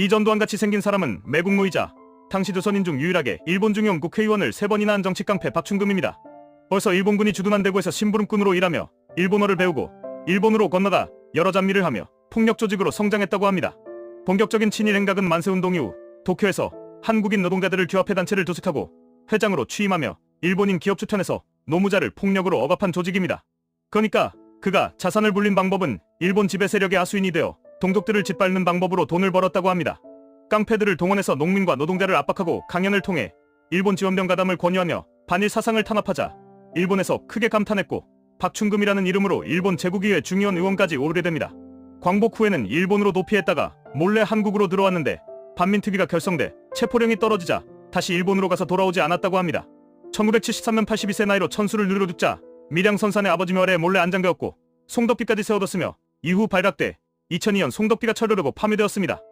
이 전두환같이 생긴 사람은 매국노이자 당시 조선인 중 유일하게 일본 중용 국회의원을 세 번이나 한 정치 깡패 박충금입니다. 벌써 일본군이 주둔한 대구에서 심부름꾼으로 일하며 일본어를 배우고 일본으로 건너다 여러 잡미를 하며 폭력 조직으로 성장했다고 합니다. 본격적인 친일 행각은 만세운동 이후 도쿄에서 한국인 노동자들을 규합해 단체를 조직하고 회장으로 취임하며 일본인 기업 추천해서 노무자를 폭력으로 억압한 조직입니다. 그러니까 그가 자산을 불린 방법은 일본 지배 세력의 아수인이 되어 동족들을 짓밟는 방법으로 돈을 벌었다고 합니다. 깡패들을 동원해서 농민과 노동자를 압박하고 강연을 통해 일본 지원병 가담을 권유하며 반일 사상을 탄압하자 일본에서 크게 감탄했고 박충금이라는 이름으로 일본 제국의회 중의원 의원까지 오르게 됩니다. 광복 후에는 일본으로 도피했다가 몰래 한국으로 들어왔는데 반민특위가 결성돼 체포령이 떨어지자 다시 일본으로 가서 돌아오지 않았다고 합니다. 1973년 82세 나이로 천수를 누르러 죽자 밀양선산의 아버지 멸에 몰래 안장되었고 송덕비까지 세워뒀으며 이후 발각돼 2002년 송덕비가 철로르고 파묘되었습니다.